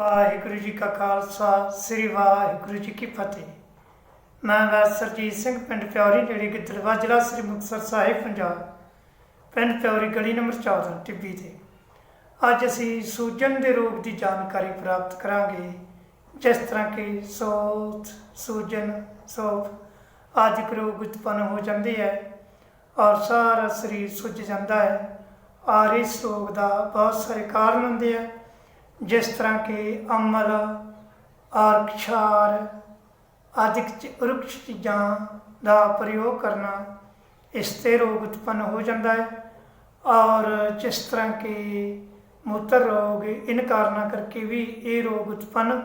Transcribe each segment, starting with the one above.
ਵਾਹਿਗੁਰੂ ਜੀ ਕਾ ਖਾਲਸਾ, ਸ੍ਰੀ ਵਾਹਿਗੁਰੂ ਜੀ ਕੀ ਫਤਿਹ। ਮੈਂ ਵੈਦ ਸਿੰਘ, ਪਿੰਡ ਪਿਉਰੀ ਨੇੜੇ ਗਿੱਦੜਵਾ ਜ਼ਿਲ੍ਹਾ ਸ੍ਰੀ ਮੁਕਤਸਰ ਸਾਹਿਬ, ਪੰਜਾਬ, ਪਿੰਡ ਪਿਉਰੀ ਗਲੀ ਨੰਬਰ 14 ਟਿੱਬੀ ਤੇ। ਅੱਜ ਅਸੀਂ ਸੂਜਨ ਦੇ ਰੋਗ ਦੀ ਜਾਣਕਾਰੀ ਪ੍ਰਾਪਤ ਕਰਾਂਗੇ, ਜਿਸ ਤਰ੍ਹਾਂ ਕਿ ਸੋਤ ਸੂਜਨ, ਸੋਫ ਆਦਿਕ ਰੋਗ ਉਤਪੰਨ ਹੋ ਜਾਂਦੇ ਹੈ ਔਰ ਸਾਰਾ ਸਰੀਰ ਸੁੱਜ ਜਾਂਦਾ ਹੈ। ਔਰ ਇਸ ਰੋਗ ਦਾ ਬਹੁਤ ਸਾਰੇ ਕਾਰਨ ਹੁੰਦੇ ਆ ਜਿਸ ਤਰ੍ਹਾਂ ਕਿ ਅਮਲ ਔਰ ਖਿਆਰ ਆਦਿਕ ਰੁਕਸ਼ ਚੀਜ਼ਾਂ ਦਾ ਪ੍ਰਯੋਗ ਕਰਨਾ ਇਸ ਤੇ ਰੋਗ ਉਤਪੰਨ ਹੋ ਜਾਂਦਾ ਹੈ। ਔਰ ਜਿਸ ਤਰ੍ਹਾਂ ਕਿ ਮੂਤਰ ਰੋਗ ਇਨ ਕਾਰਨਾਂ ਕਰਕੇ ਵੀ ਇਹ ਰੋਗ ਉਤਪੰਨ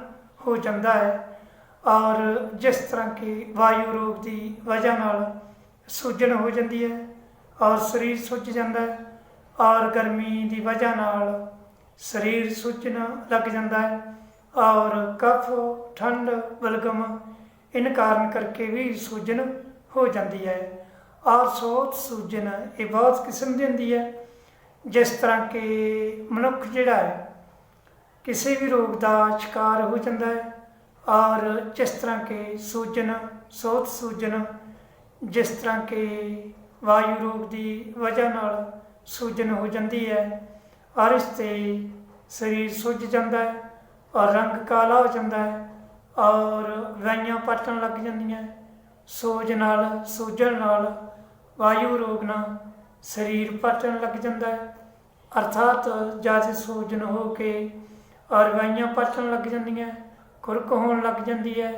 ਹੋ ਜਾਂਦਾ ਹੈ। ਔਰ ਜਿਸ ਤਰ੍ਹਾਂ ਕਿ ਵਾਯੂ ਰੋਗ ਦੀ ਵਜ੍ਹਾ ਨਾਲ ਸੂਜਨ ਹੋ ਜਾਂਦੀ ਹੈ ਔਰ ਸਰੀਰ ਸੁੱਜ ਜਾਂਦਾ ਹੈ। ਔਰ ਗਰਮੀ ਦੀ ਵਜ੍ਹਾ ਨਾਲ ਸਰੀਰ ਸੁੱਜਣ ਲੱਗ ਜਾਂਦਾ ਹੈ। ਔਰ ਕਫ, ਠੰਡ ਬਲਗਮ ਇਨ ਕਾਰਨ ਕਰਕੇ ਵੀ ਸੂਜਨ ਹੋ ਜਾਂਦੀ ਹੈ। ਔਰ ਸੋਤ ਸੂਜਨ ਇਹ ਬਹੁਤ ਕਿਸਮ ਦੀ ਹੁੰਦੀ ਹੈ। ਜਿਸ ਤਰ੍ਹਾਂ ਕਿ ਮਨੁੱਖ ਜਿਹੜਾ ਹੈ, ਕਿਸੇ ਵੀ ਰੋਗ ਦਾ ਸ਼ਿਕਾਰ ਹੋ ਜਾਂਦਾ ਹੈ। ਔਰ ਜਿਸ ਤਰ੍ਹਾਂ ਕਿ ਸੂਜਨ, ਸੋਤ ਸੂਜਨ, ਜਿਸ ਤਰ੍ਹਾਂ ਕਿ ਵਾਯੂ ਰੋਗ ਦੀ ਵਜ੍ਹਾ ਨਾਲ ਸੂਜਨ ਹੋ ਜਾਂਦੀ ਹੈ। ਔਰ ਇਸ ਤੇ ਸਰੀਰ ਸੁੱਜ ਜਾਂਦਾ ਹੈ, ਔਰ ਰੰਗ ਕਾਲਾ ਹੋ ਜਾਂਦਾ ਹੈ, ਔਰ ਵਾਈਆਂ ਪਟਣ ਲੱਗ ਜਾਂਦੀਆਂ ਸੋਜ ਨਾਲ, ਸੂਜਣ ਨਾਲ ਵਾਯੂ ਰੋਗ ਨਾਲ ਸਰੀਰ ਪਟਣ ਲੱਗ ਜਾਂਦਾ ਹੈ। ਅਰਥਾਤ ਜ਼ਿਆਦਾ ਸੋਜਨ ਹੋ ਕੇ ਔਰ ਵਾਈਆਂ ਪਟਣ ਲੱਗ ਜਾਂਦੀਆਂ ਖੁਰਕ ਹੋਣ ਲੱਗ ਜਾਂਦੀ ਹੈ,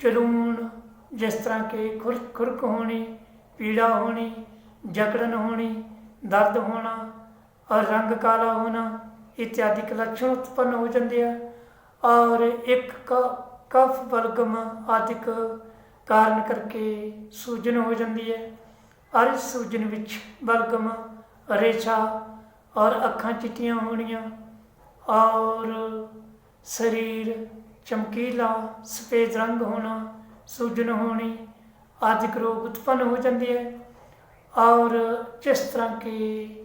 ਜਲੂਣ ਜਿਸ ਤਰ੍ਹਾਂ ਕਿ ਖੁਰਕ ਖੁਰਕ ਹੋਣੀ, ਪੀੜਾ ਹੋਣੀ, ਜਕੜਨ ਹੋਣੀ, ਦਰਦ ਹੋਣਾ ਔਰ ਰੰਗ ਕਾਲਾ ਹੋਣਾ, ਇਤਿਆਦਿਕ ਲੱਛਣ ਉਤਪੰਨ ਹੋ ਜਾਂਦੇ ਆ। ਔਰ ਇੱਕ ਕ- ਕਫ ਬਲਗਮ ਆਦਿਕ ਕਾਰਨ ਕਰਕੇ ਸੂਜਨ ਹੋ ਜਾਂਦੀ ਹੈ। ਔਰ ਇਸ ਸੂਜਨ ਵਿੱਚ ਬਲਗਮ ਰੇਸ਼ਾ ਔਰ ਅੱਖਾਂ ਚਿੱਟੀਆਂ ਹੋਣੀਆਂ। ਔਰ ਸਰੀਰ ਚਮਕੀਲਾ, ਸਫੇਦ ਰੰਗ ਹੋਣਾ, ਸੂਜਨ ਹੋਣੀ ਆਦਿਕ ਰੋਗ ਉਤਪੰਨ ਹੋ ਜਾਂਦੇ ਹੈ ਔਰ ਜਿਸ ਤਰ੍ਹਾਂ ਕਿ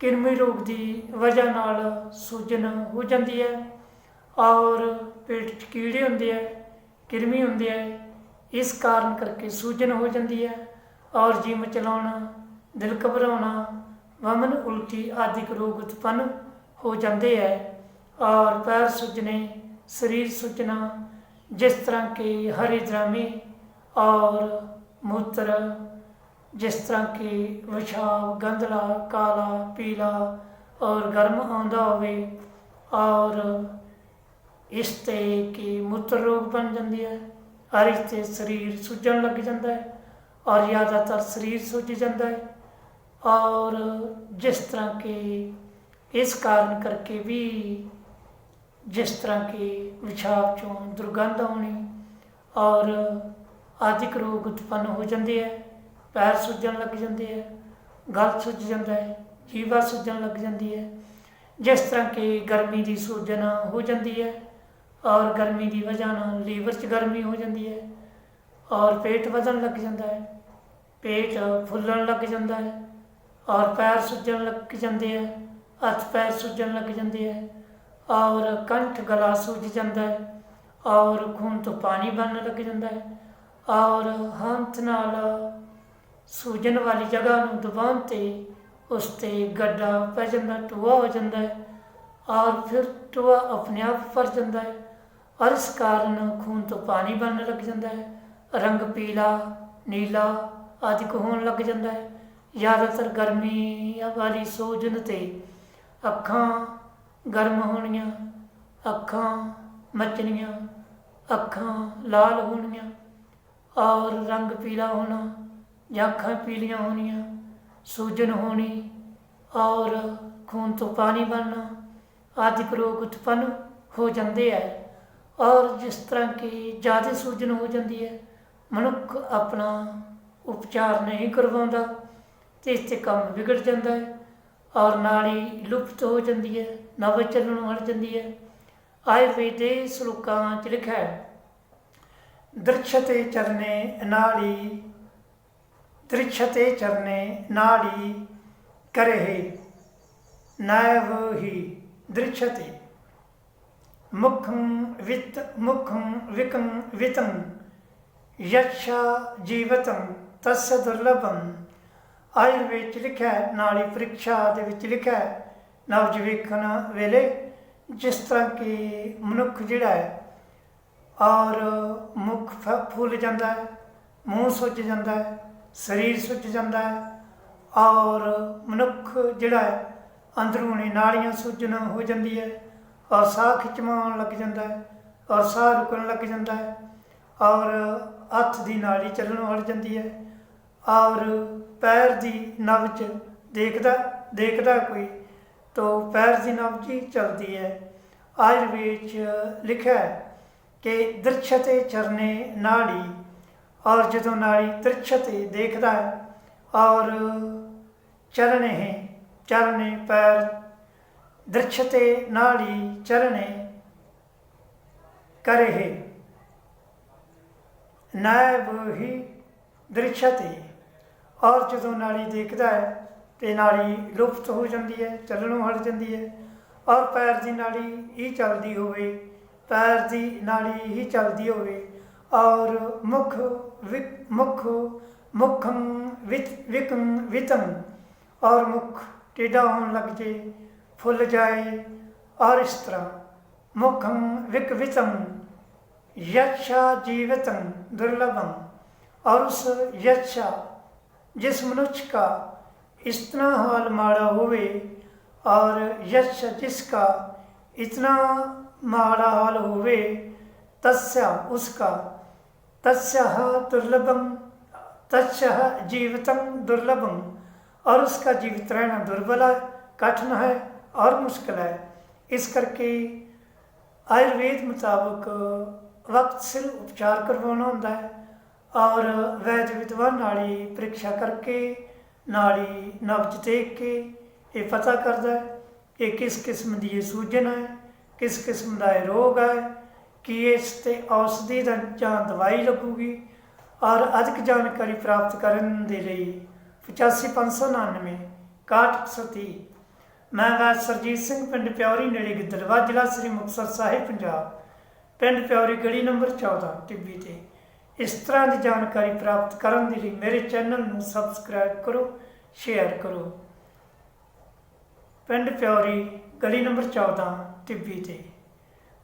ਕਿਰਮੀ ਰੋਗ ਦੀ ਵਜ੍ਹਾ ਨਾਲ ਸੂਜਨ ਹੋ ਜਾਂਦੀ ਹੈ ਔਰ ਪੇਟ 'ਚ ਕੀੜੇ ਹੁੰਦੇ ਆ ਕਿਰਮੀ ਹੁੰਦੇ ਆ ਇਸ ਕਾਰਨ ਕਰਕੇ ਸੂਜਨ ਹੋ ਜਾਂਦੀ ਹੈ ਔਰ ਜਿਮ ਚਲਾਉਣਾ, ਦਿਲ ਘਬਰਾਉਣਾ, ਵਮਨ ਉਲਟੀ ਆਦਿਕ ਰੋਗ ਉਤਪੰਨ ਹੋ ਜਾਂਦੇ ਹੈ ਔਰ ਪੈਰ ਸੁੱਜਣੇ ਸਰੀਰ ਸੁੱਜਣਾ ਜਿਸ ਤਰ੍ਹਾਂ ਕਿ ਹਰੀ ਦਰਾਮੀ ਔਰ ਮੂਤਰ ਜਿਸ ਤਰ੍ਹਾਂ ਕਿ ਵਿਸ਼ਾਬ ਗੰਧਲਾ, ਕਾਲਾ, ਪੀਲਾ ਔਰ ਗਰਮ ਆਉਂਦਾ ਹੋਵੇ, ਔਰ ਇਸ ਤੇ ਕਿ ਮੂਤਰ ਰੋਗ ਬਣ ਜਾਂਦੀ ਹੈ ਔਰ ਇਸ ਤੇ ਸਰੀਰ ਸੁੱਜਣ ਲੱਗ ਜਾਂਦਾ ਹੈ ਔਰ ਜ਼ਿਆਦਾਤਰ ਸਰੀਰ ਸੁੱਜ ਜਾਂਦਾ ਹੈ ਔਰ ਜਿਸ ਤਰ੍ਹਾਂ ਕਿ ਇਸ ਕਾਰਨ ਕਰਕੇ ਵੀ ਜਿਸ ਤਰ੍ਹਾਂ ਕਿ ਵਿਸ਼ਾਬ ਚੋਂ ਦੁਰਗੰਧ ਆਉਣੀ ਔਰ ਆਦਿਕ ਰੋਗ ਉਤਪੰਨ ਹੋ ਜਾਂਦੇ ਹੈ। ਪੈਰ ਸੁੱਜਣ ਲੱਗ ਜਾਂਦੇ ਹੈ ਗਲ ਸੁੱਜ ਜਾਂਦਾ ਹੈ, ਜੀਵਾ ਸੁੱਜਣ ਲੱਗ ਜਾਂਦੀ ਹੈ। ਜਿਸ ਤਰ੍ਹਾਂ ਕਿ ਗਰਮੀ ਦੀ ਸੂਜਨ ਹੋ ਜਾਂਦੀ ਹੈ ਔਰ ਗਰਮੀ ਦੀ ਵਜ੍ਹਾ ਨਾਲ ਲੀਵਰ 'ਚ ਗਰਮੀ ਹੋ ਜਾਂਦੀ ਹੈ ਔਰ ਪੇਟ ਵਧਣ ਲੱਗ ਜਾਂਦਾ ਹੈ, ਪੇਟ ਫੁੱਲਣ ਲੱਗ ਜਾਂਦਾ ਹੈ ਔਰ ਪੈਰ ਸੁੱਜਣ ਲੱਗ ਜਾਂਦੇ ਹੈ ਹੱਥ ਪੈਰ ਸੁੱਜਣ ਲੱਗ ਜਾਂਦੇ ਹੈ ਔਰ ਕੰਠ ਗਲਾ ਸੁੱਜ ਜਾਂਦਾ ਹੈ ਔਰ ਖੂਨ ਤੋਂ ਪਾਣੀ ਬਣਨ ਲੱਗ ਜਾਂਦਾ ਹੈ ਔਰ ਹੰਥ ਨਾਲ ਸੂਜਨ ਵਾਲੀ ਜਗ੍ਹਾ ਨੂੰ ਦਬਾਉਣ ਤੇ ਉਸ ਤੇ ਗੱਡਾ ਪੈ ਜਾਂਦਾ, ਟੋਆ ਹੋ ਜਾਂਦਾ ਹੈ ਔਰ ਫਿਰ ਟੋਆ ਆਪਣੇ ਆਪ ਫਰ ਜਾਂਦਾ ਹੈ। ਔਰ ਇਸ ਕਾਰਨ ਖੂਨ ਤੋਂ ਪਾਣੀ ਬਣਨ ਲੱਗ ਜਾਂਦਾ ਹੈ। ਰੰਗ ਪੀਲਾ, ਨੀਲਾ ਆਦਿ ਹੋਣ ਲੱਗ ਜਾਂਦਾ ਹੈ। ਜ਼ਿਆਦਾਤਰ ਗਰਮੀ ਵਾਲੀ ਸੋਜਨ ਤੇ ਅੱਖਾਂ ਗਰਮ ਹੋਣੀਆਂ, ਅੱਖਾਂ ਮੱਚਣੀਆਂ, ਅੱਖਾਂ ਲਾਲ ਹੋਣੀਆਂ ਔਰ ਰੰਗ ਪੀਲਾ ਹੋਣਾ ਜਾਂ ਅੱਖਾਂ ਪੀਲੀਆਂ ਹੋਣੀਆਂ, ਸੂਜਨ ਹੋਣੀ, ਔਰ ਖੂਨ ਤੋਂ ਪਾਣੀ ਬਣਨਾ ਆਦਿਕ ਰੋਗ ਉਤਪੰਨ ਹੋ ਜਾਂਦੇ ਹੈ ਔਰ ਜਿਸ ਤਰ੍ਹਾਂ ਕਿ ਜ਼ਿਆਦਾ ਸੂਜਨ ਹੋ ਜਾਂਦੀ ਹੈ, ਮਨੁੱਖ ਆਪਣਾ ਉਪਚਾਰ ਨਹੀਂ ਕਰਵਾਉਂਦਾ, ਤੇ ਇਸ ਤੇ ਕੰਮ ਵਿਗੜ ਜਾਂਦਾ ਹੈ, ਔਰ ਨਾਲ ਹੀ ਲੁਪਤ ਹੋ ਜਾਂਦੀ ਹੈ ਨਵ ਚੱਲਣੋਂ ਹਟ ਜਾਂਦੀ ਹੈ। ਆਯੁਰਵੇਦ ਦੇ ਸ਼ਲੋਕਾਂ 'ਚ ਲਿਖਿਆ ਹੈ ਦ੍ਰਿਸ਼ਤੇ ਚਰਨੇ ਨਾੜੀ ਤ੍ਰਿਛਤੇ ਚਰਨੇ ਨਾੜੀ ਕਰਹਿ ਨੈਵ ਹੀ ਦ੍ਰਿਸ਼ਤੇ ਮੁਖੰ ਵਿਤ ਮੁਖੰ ਵਿਕੰ ਵਿਤੰ ਯਛਾ ਜੀਵਤੰ ਤਸ ਦੁਰਲਭੰ। ਆਯੁਰਵੇਦ ਚ ਲਿਖਿਆ ਹੈ, ਨਾਲੀ ਪ੍ਰੀਖਿਆ ਦੇ ਵਿੱਚ ਲਿਖਿਆ ਹੈ, ਨਵਜ ਵੇਲੇ ਜਿਸ ਤਰ੍ਹਾਂ ਕਿ ਮਨੁੱਖ ਜਿਹੜਾ ਹੈ ਔਰ ਮੁਖ ਫ- ਫੁੱਲ ਜਾਂਦਾ ਹੈ ਮੂੰਹ ਸੁੱਜ ਜਾਂਦਾ ਹੈ ਸਰੀਰ ਸੁੱਜ ਜਾਂਦਾ ਹੈ ਔਰ ਮਨੁੱਖ ਜਿਹੜਾ ਹੈ, ਅੰਦਰੂਨੀ ਨਾਲੀਆਂ ਸੁੱਜਣ ਹੋ ਜਾਂਦੀ ਹੈ ਔਰ ਸਾਹ ਖਿੱਚਵਾਉਣ ਲੱਗ ਜਾਂਦਾ ਹੈ ਔਰ ਸਾਹ ਰੁਕਣ ਲੱਗ ਜਾਂਦਾ ਹੈ ਔਰ ਹੱਥ ਦੀ ਨਾਲੀ ਚੱਲਣ ਲੱਗ ਜਾਂਦੀ ਹੈ ਔਰ ਪੈਰ ਦੀ ਨਬ 'ਚ ਦੇਖਦਾ ਦੇਖਦਾ ਕੋਈ ਤਾਂ ਪੈਰ ਦੀ ਨਬ 'ਚ ਹੀ ਚੱਲਦੀ ਹੈ। ਆਯੁਰਵੇਦ 'ਚ ਲਿਖਿਆ ਹੈ ਕਿ ਦ੍ਰਿਛਤੇ ਚਰਨੇ ਨਾੜੀ ਔਰ ਜਦੋਂ ਨਾੜੀ ਦ੍ਰਿਛਤੇ ਦੇਖਦਾ ਹੈ ਔਰ ਚਰਨੇ ਹੈ ਚਰਨੇ ਪੈਰ ਦ੍ਰਿਛਤੇ ਨਾੜੀ ਚਰਨੇ ਕਰੇ ਹੈ। ਨਾਇਬ ਹੀ ਦ੍ਰਿਛਤੇ ਔਰ ਜਦੋਂ ਨਾਲੀ ਦੇਖਦਾ ਹੈ ਤੇ ਨਾਲੀ ਲੁਪਤ ਹੋ ਜਾਂਦੀ ਹੈ, ਚੱਲਣੋਂ ਹਟ ਜਾਂਦੀ ਹੈ। ਔਰ ਪੈਰ ਦੀ ਨਾਲੀ ਹੀ ਚੱਲਦੀ ਹੋਵੇ, ਪੈਰ ਦੀ ਨਾਲੀ ਹੀ ਚੱਲਦੀ ਹੋਵੇ और मुख विक मुख मुखम वित, विकं और मुख टेढ़ा होने लग जाए, फूल जाए, और इस तरह। मुखम विकवितम यक्षा जीवितम दुर्लभम और उस यक्षा जिस मनुष्य का इतना हाल माड़ा हुए, और यक्ष जिसका इतना माड़ा हाल हुए, तस्या उसका तस्य दुर्लभम तस्य जीवितम दुर्लभम और उसका जीवित रहना दुर्बल है कठिन है और मुश्किल है इस करके ਆਯੁਰਵੇਦ ਮੁਤਾਬਕ ਵਕਤ ਸਿਰ ਉਪਚਾਰ ਕਰਵਾਉਣਾ ਹੁੰਦਾ ਹੈ ਔਰ ਵੈਦ ਵਿਦਵਾਨ ਨਾਲੀ ਪ੍ਰੀਖਿਆ ਕਰਕੇ ਨਾਲੀ ਨਬਜ ਦੇਖ ਕੇ ਇਹ ਪਤਾ ਕਰਦਾ ਹੈ ਕਿ ਕਿਸ ਕਿਸਮ ਦੀ ਇਹ ਸੂਜਨ ਹੈ ਕਿਸ ਕਿਸਮ ਦਾ ਇਹ ਰੋਗ ਹੈ ਕਿ ਇਸ ਤੇ ਔਸ਼ਧੀ ਦਾ ਜਾਂ ਦਵਾਈ ਲੱਗੂਗੀ ਔਰ ਅਧਿਕ ਜਾਣਕਾਰੀ ਪ੍ਰਾਪਤ ਕਰਨ ਦੇ ਲਈ 85599 6130 ਮੈਂ ਰਾਜ ਸਰਜੀਤ ਸਿੰਘ, ਪਿੰਡ ਪਿਉਰੀ ਨੇੜੇ ਗਿੱਦੜਵਾ, ਜ਼ਿਲ੍ਹਾ ਸ੍ਰੀ ਮੁਕਤਸਰ ਸਾਹਿਬ, ਪੰਜਾਬ। ਪਿੰਡ ਪਿਉਰੀ ਗਲੀ ਨੰਬਰ 14 ਟਿੱਬੀ ਤੇ। ਇਸ ਤਰ੍ਹਾਂ ਦੀ ਜਾਣਕਾਰੀ ਪ੍ਰਾਪਤ ਕਰਨ ਦੇ ਲਈ ਮੇਰੇ ਚੈਨਲ ਨੂੰ ਸਬਸਕ੍ਰਾਈਬ ਕਰੋ, ਸ਼ੇਅਰ ਕਰੋ। ਪਿੰਡ ਪਿਉਰੀ ਗਲੀ ਨੰਬਰ 14 ਟਿੱਬੀ ਤੇ।